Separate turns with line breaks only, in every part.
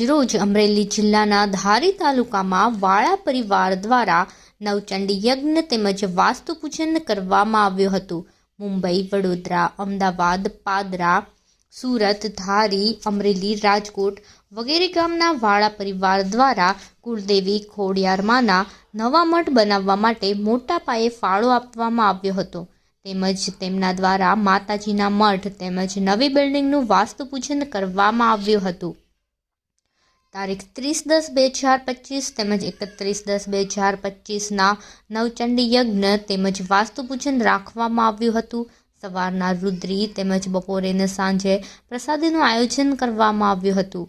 આજરોજ અમરેલી જિલ્લાના ધારી તાલુકામાં વાળા પરિવાર દ્વારા નવચંડી યજ્ઞ તેમજ વાસ્તુ પૂજન કરવામાં આવ્યું હતું. મુંબઈ, વડોદરા, અમદાવાદ, પાદરા, સુરત, ધારી, અમરેલી, રાજકોટ વગેરે ગામના વાળા પરિવાર દ્વારા કુળદેવી ખોડિયારમાંના નવા મઠ બનાવવા માટે મોટા પાયે ફાળો આપવામાં આવ્યો હતો. તેમજ તેમના દ્વારા માતાજીના મઠ તેમજ નવી બિલ્ડિંગનું વાસ્તુ પૂજન કરવામાં આવ્યું હતું. તારીખ ત્રીસ દસ બે હજાર પચીસ તેમજ એકત્રીસ દસ બે હજાર પચીસના નવચંડી યજ્ઞ તેમજ વાસ્તુ પૂજન રાખવામાં આવ્યું હતું. સવારના રુદ્રી તેમજ બપોરે ને સાંજે પ્રસાદીનું આયોજન કરવામાં આવ્યું હતું.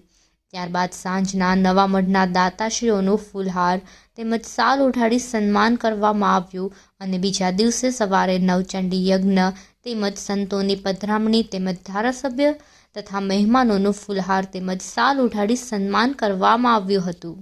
ત્યારબાદ સાંજના નવા મઢના દાતાશ્રીઓનું ફૂલહાર તેમજ સાલ ઉઠાડી સન્માન કરવામાં આવ્યું અને બીજા દિવસે સવારે નવચંડી યજ્ઞ તેમજ સંતોની પધરામણી તેમજ ધારાસભ્ય તથા મહેમાનોનું ફૂલહાર તેમજ સાલ ઉઠાડી સન્માન કરવામાં આવ્યું હતું.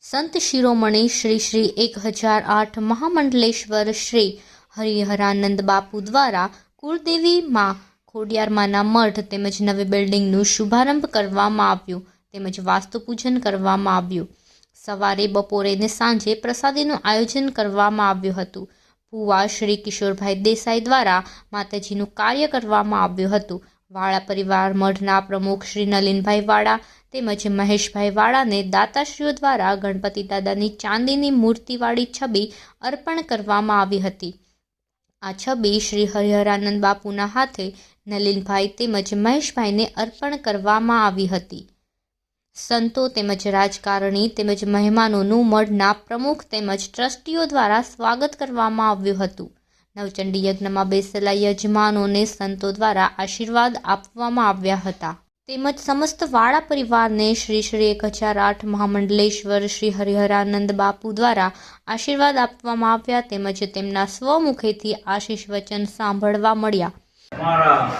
સંત શિરોમણી શ્રી શ્રી એક હજાર આઠ મહામંડલેશ્વર શ્રી હરિહરાનંદ બાપુ દ્વારા કુળદેવી માં ખોડિયારમાંના મઠ તેમજ નવી બિલ્ડિંગનું શુભારંભ કરવામાં આવ્યું તેમજ વાસ્તુ પૂજન કરવામાં આવ્યું. સવારે, બપોરે ને સાંજે પ્રસાદીનું આયોજન કરવામાં આવ્યું હતું. ભુવા શ્રી કિશોરભાઈ દેસાઈ દ્વારા માતાજીનું કાર્ય કરવામાં આવ્યું હતું. વાળા પરિવાર, મઢના પ્રમુખ શ્રી નલિનભાઈ વાળા તેમજ મહેશભાઈ વાળાને દાતાશ્રીઓ દ્વારા ગણપતિ દાદાની ચાંદીની મૂર્તિવાળી છબી અર્પણ કરવામાં આવી હતી. આ છબી શ્રી હરિહરાનંદ બાપુના હાથે નલિનભાઈ તેમજ મહેશભાઈને અર્પણ કરવામાં આવી હતી. સંતો તેમજ રાજકારણી તેમજ મહેમાનોનું મઢના પ્રમુખ તેમજ ટ્રસ્ટીઓ દ્વારા સ્વાગત કરવામાં આવ્યું હતું. નવચંડી યજ્ઞમાં બેસેલા યજમાનોને સંતો દ્વારા આશીર્વાદ આપવામાં આવ્યા હતા. તેમજ સમસ્ત વાળા પરિવારને શ્રી શ્રી એક હજાર આઠ મહામંડલેશ્વર શ્રી હરિહરાનંદ બાપુ દ્વારા આશીર્વાદ આપવામાં આવ્યા તેમજ તેમના સ્વમુખેથી આશીષ વચન સાંભળવા મળ્યા.
મારા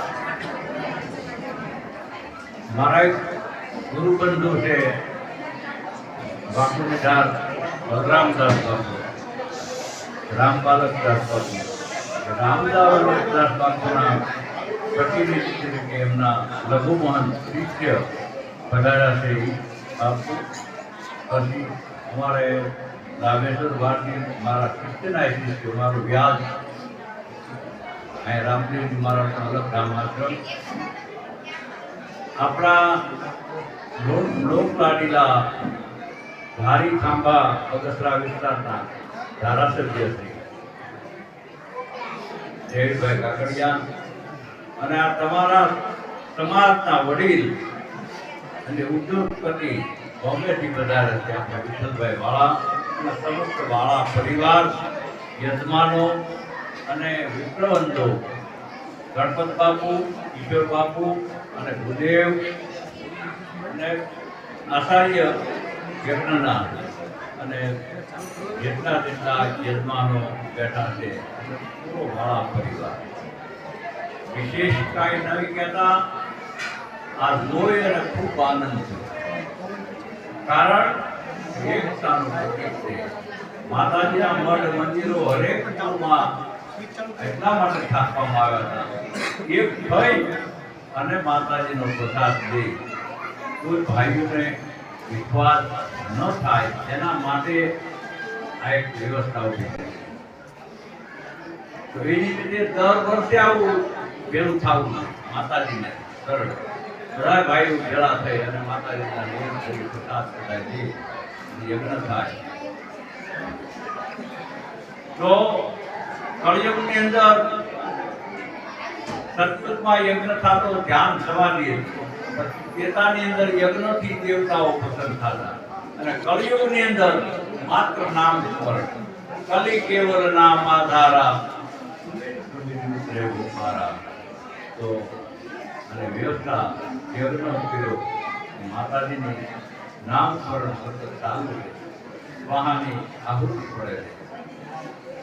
રામબાલક બાપુ. રામદાસ દાસ બાપુના પ્રતિનિધિ તરીકે એમના લઘુમહંત શિષ્ય પધાર્યા છે ધારી ખાંભા અગસરા વિસ્તારના ધારાસભ્ય શ્રી જયભાઈ કાકડિયા અને આ તમારા સમાજના વડીલ અને ઉદ્યોગપતિ બોમ્બેથી પધારે છે આપણા વિઠ્ઠલભાઈ વાળા અને સમસ્ત વાળા પરિવાર, યજમાનો અને વિપ્રવંતો ગણપત બાપુ ઈશ્વર બાપુ અને ભૂદેવ અને આચાર્ય યજ્ઞના અને જેટલા જેટલા યજમાનો બેઠા છે, પૂરો વાળા પરિવાર. વિશેષ કાંઈ નવી કહેતા, આ જોઈ અને ખૂબ આનંદ છે. કારણ એકતાનું પ્રતીક છે. માતાજીના મઠ મંદિરો હરેક ગામમાં એટલા માટે સ્થાપવામાં આવ્યા હતા. એક થઈ અને માતાજીનો પ્રસાદ દે કોઈ ભાઈઓને વિશ્વાસ ન થાય એના માટે આ એક વ્યવસ્થા ઊભી તો એની રીતે દર વર્ષે આવું પેલું થવું માતાજીને સરળ. બધા ભાઈઓ ભેળા થઈ અને માતાજીના નિયમ કરી પ્રકાશ કરાય દે યજ્ઞ થાય. તો કળિયુગની અંદર સતયુગમાં યજ્ઞ થતો ધ્યાન થવાની. પછી અંદર અંદર યજ્ઞથી દેવતાઓ પસંદ થતા. અને કળિયુગની અંદર માત્ર નામ ઉપર કલી કેવલ નામ આધારા. તો, અને વ્યવસ્થા કેવલનો ઉપયોગ માતાજીની નામ સ્મરણ સતત ચાલુ છે સ્વાહાની આહુતિ પડે છે.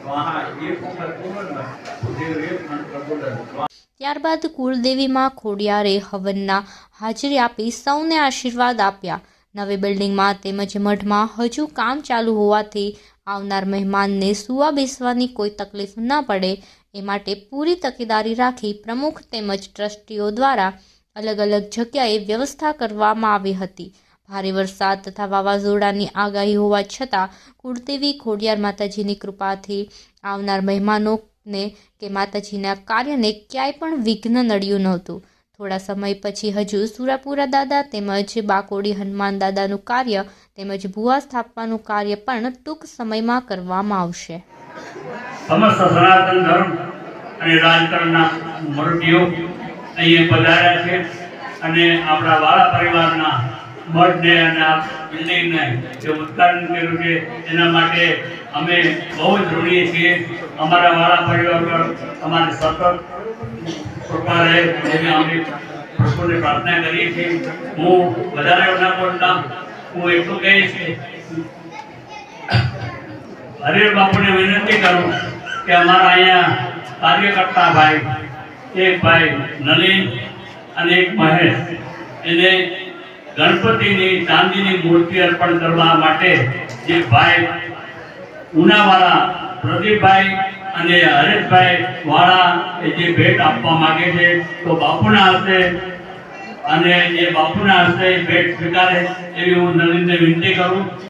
સ્વાહા એક વખત પૂર્ણ ભૂદેવ એક પણ પ્રબોધન.
ત્યારબાદ કુળદેવીમાં ખોડિયારે હવનના હાજરી આપી સૌને આશીર્વાદ આપ્યા. નવી બિલ્ડિંગમાં તેમજ મઠમાં હજુ કામ ચાલુ હોવાથી આવનાર મહેમાનને સુવા બેસવાની કોઈ તકલીફ ન પડે. એ માટે પૂરી તકેદારી રાખી પ્રમુખ તેમજ ટ્રસ્ટીઓ દ્વારા અલગ અલગ જગ્યાએ વ્યવસ્થા કરવામાં આવી હતી. ભારે વરસાદ તથા વાવાઝોડાની આગાહી હોવા છતાં કુળદેવી ખોડિયાર માતાજીની કૃપાથી આવનાર મહેમાનોને કે માતાજીના કાર્યને ક્યાંય પણ વિઘ્ન નડ્યું નહોતું. થોડા સમય પછી હજુ સુરાપુરા દાદા તેમજ બાકોડી હનુમાન દાદાનું કાર્ય તેમજ ભુવા સ્થાપવાનું કાર્ય પણ ટૂંક સમયમાં કરવામાં આવશે.
સમસ્ત સનાતન ધર્મ અને રાજકારણના મૂર્તિઓ અહીંયા પધાર્યા છે અને આપણા વાળા પરિવારના મઠને અને આ બિલ્ડિંગને જે ઉદઘાટન કર્યું છે, એના માટે અમે બહુ જ ઋણીએ છીએ. અમારા વાળા પરિવાર પર અમારે સતત કૃપા એને અમે પ્રભુને પ્રાર્થના કરીએ છીએ હું વધારે ના બોલતા, હું એટલું કહીશ કે હરે બાપુને વિનંતી કરું કે અમારા અહીંયા કાર્યકર્તા ભાઈ, એક ભાઈ નલિન અને એક મહેશ, એને ગણપતિની ચાંદીની મૂર્તિ અર્પણ કરવા માટે જે ભાઈ ઉનાવાળા પ્રદીપભાઈ અને હરેશભાઈ વાળા એ જે ભેટ આપવા માગે છે, તો બાપુના હસ્તે અને એ બાપુના હસ્તે ભેટ સ્વીકારે એવી હું નલિનને વિનંતી કરું.